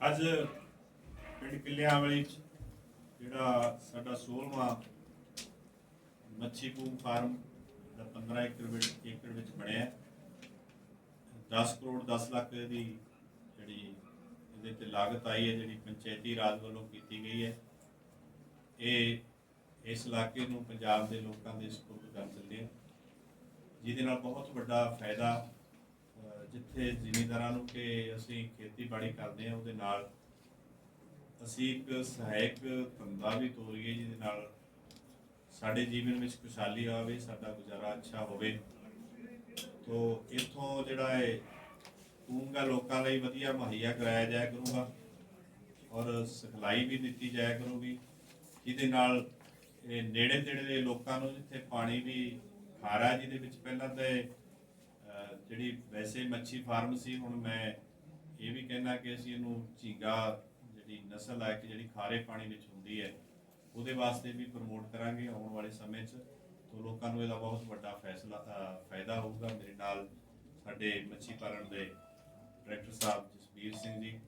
ਅੱਜ ਪਿੰਡ ਕਿੱਲਿਆਂ ਵਾਲੀ ਚ ਜਿਹੜਾ ਸਾਡਾ 16ਵਾਂ ਮੱਛੀ ਪੂੰਗ ਫਾਰਮ ਦਾ 15 ਏਕੜ ਵਿੱਚ ਏਕੜ ਵਿੱਚ ਬਣਿਆ ਹੈ। 10 ਕਰੋੜ 10 ਲੱਖ ਦੀ ਜਿਹੜੀ ਇਹਦੇ ਤੇ ਲਾਗਤ ਆਈ ਹੈ, ਜਿਹੜੀ ਪੰਚਾਇਤੀ ਰਾਜ ਵੱਲੋਂ ਕੀਤੀ ਗਈ ਹੈ ਇਹ ਇਸ ਇਲਾਕੇ ਨੂੰ ਪੰਜਾਬ ਦੇ ਲੋਕਾਂ ਦੇ ਸਪੋਰਟ ਕਰ ਚੱਲੇ ਆ ਜਿਹਦੇ ਨਾਲ ਬਹੁਤ ਵੱਡਾ ਫਾਇਦਾ ਜਿੱਥੇ ਜ਼ਿਮੀਂਦਾਰਾਂ ਨੂੰ ਕਿ ਅਸੀਂ ਖੇਤੀਬਾੜੀ ਕਰਦੇ ਹਾਂ, ਉਹਦੇ ਨਾਲ ਅਸੀਂ ਇੱਕ ਸਹਾਇਕ ਧੰਦਾ ਵੀ ਤੋਰੀਏ, ਜਿਹਦੇ ਨਾਲ ਸਾਡੇ ਜੀਵਨ ਵਿੱਚ ਖੁਸ਼ਹਾਲੀ ਆਵੇ, ਸਾਡਾ ਗੁਜ਼ਾਰਾ ਅੱਛਾ ਹੋਵੇ। ਤੋ ਇਥੋਂ ਜਿਹੜਾ ਹੈ ਕੂੰਗਾ ਲੋਕਾਂ ਲਈ ਵਧੀਆ ਮੁਹੱਈਆ ਕਰਾਇਆ ਜਾਇਆ ਕਰੂਗਾ ਔਰ ਸਿਖਲਾਈ ਵੀ ਦਿੱਤੀ ਜਾਇਆ ਕਰੂਗੀ, ਜਿਹਦੇ ਨਾਲ ਇਹ ਨੇੜੇ ਤੇੜੇ ਦੇ ਲੋਕਾਂ ਨੂੰ ਜਿੱਥੇ ਪਾਣੀ ਵੀ ਖਾਰਾ ਜਿਹਦੇ ਵਿੱਚ ਪਹਿਲਾਂ ਤਾਂ ਜਿਹੜੀ ਵੈਸੇ ਮੱਛੀ ਫਾਰਮ ਸੀ, ਹੁਣ ਮੈਂ ਇਹ ਵੀ ਕਹਿਣਾ ਕਿ ਅਸੀਂ ਇਹਨੂੰ ਝੀਗਾ ਜਿਹੜੀ ਨਸਲ ਹੈ ਕਿ ਜਿਹੜੀ ਖਾਰੇ ਪਾਣੀ ਵਿੱਚ ਹੁੰਦੀ ਹੈ, ਉਹਦੇ ਵਾਸਤੇ ਵੀ ਪ੍ਰਮੋਟ ਕਰਾਂਗੇ ਆਉਣ ਵਾਲੇ ਸਮੇਂ 'ਚ, ਤੋਂ ਲੋਕਾਂ ਨੂੰ ਇਹਦਾ ਬਹੁਤ ਵੱਡਾ ਫੈਸਲਾ ਫਾਇਦਾ ਹੋਊਗਾ। ਮੇਰੇ ਨਾਲ ਸਾਡੇ ਮੱਛੀ ਪਾਲਣ ਦੇ ਡਾਇਰੈਕਟਰ ਸਾਹਿਬ ਜਸਬੀਰ ਸਿੰਘ ਜੀ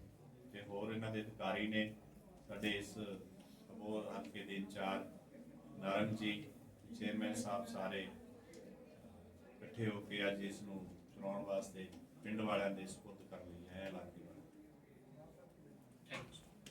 ਤੇ ਹੋਰ ਇਹਨਾਂ ਦੇ ਅਧਿਕਾਰੀ ਨੇ, ਸਾਡੇ ਇਸ ਅਬੋਰ ਹਲਕੇ ਦੇ ਇੰਚਾਰਜ ਨਾਰੰਗ ਜੀ ਚੇਅਰਮੈਨ ਸਾਹਿਬ ਸਾਰੇ ਇਕੱਠੇ ਹੋ ਕੇ ਅੱਜ ਇਸ ਨੂੰ ਚਲਾਉਣ ਵਾਸਤੇ ਪਿੰਡ ਵਾਲਿਆਂ ਦੇ ਸਪੁਰਦ ਕਰ ਲਈ ਹੈ।